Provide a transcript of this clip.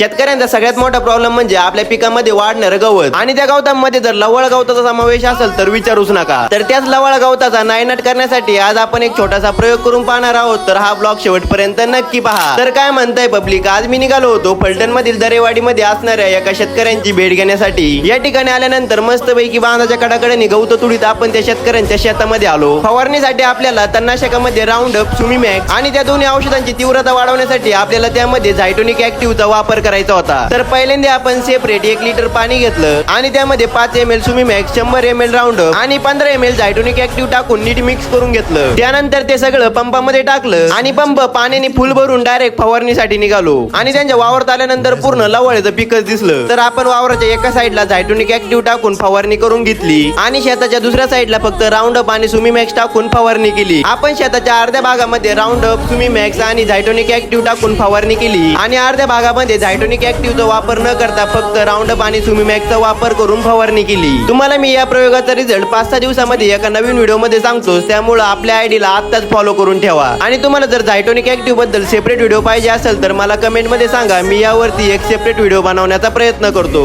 शेतकऱ्यांचा सगळ्यात मोठा प्रॉब्लेम म्हणजे आपल्या पिकामध्ये वाढणारं गवत. आणि त्या गवतामध्ये जर लवळ गवताचा समावेश असेल तर विचारूच नका. तर त्याच लवळ गवताचा नायनाट करण्यासाठी आज आपण एक छोटासा प्रयोग करून पाहणार आहोत. तर हा ब्लॉग शेवटपर्यंत नक्की पहा. तर काय म्हणताय पब्लिक आज मी निघालो होतो फलटण मधील दरेवाडी मध्ये असणाऱ्या एका शेतकऱ्यांची भेट घेण्यासाठी. या ठिकाणी आल्यानंतर मस्तपैकी बांधाच्या कडाकडे गवत तुडीत आपण त्या शेतकऱ्यांच्या शेतामध्ये आलो. फवारणीसाठी आपल्याला तणनाशकामध्ये राऊंड अप सुमीमॅक्स आणि त्या दोन्ही औषधांची तीव्रता वाढवण्यासाठी आपल्याला त्यामध्ये झायटोनिक ऍक्टिव्हचा वापर करायचा होता. तर पहिल्यांदा आपण सेपरेट एक लिटर पाणी घेतलं आणि त्यामध्ये पाच एम एल सुमीमॅक्स शंभर एम एल राऊंड आणि पंधरा एम एल झायटोनिक ऍक्टिव्ह टाकून नीट मिक्स करून घेतलं. त्यानंतर ते सगळं पंपामध्ये टाकलं आणि पंप पाण्याने फुल भरून डायरेक्ट फवारणीसाठी निघालो. आणि त्यांच्या वावरात आल्यानंतर पूर्ण लवळचं पिकच दिसलं. तर आपण वावराच्या एका साईडला झायटोनिक ऍक्टिव्ह टाकून फवारणी करून घेतली आणि शेताच्या दुसऱ्या साईडला फक्त राऊंड अप आणि सुमीमॅक्स टाकून फवारणी केली. आपण शेताच्या अर्ध्या भागामध्ये राऊंड अप सुमीमॅक्स आणि झायटोनिक ऍक्टिव्ह टाकून फवारणी केली आणि अर्ध्या भागामध्ये झायटोनिक ऍक्टिव्हचा वापर न करता फक्त राऊंड अप आणि सुमीमॅक्सचा वापर करून फवारणी केली. तुम्हाला मी या प्रयोगाचा रिझल्ट पाच सहा दिवसामध्ये एका नवीन व्हिडिओमध्ये सांगतो. त्यामुळे आपल्या आयडीला आत्ताच फॉलो करून ठेवा. आणि तुम्हाला जर झायटोनिक ऍक्टिव्हबद्दल सेपरेट व्हिडिओ पाहिजे असेल तर मला कमेंटमध्ये सांगा. मी यावरती एक सेपरेट व्हिडिओ बनवण्याचा प्रयत्न करतो.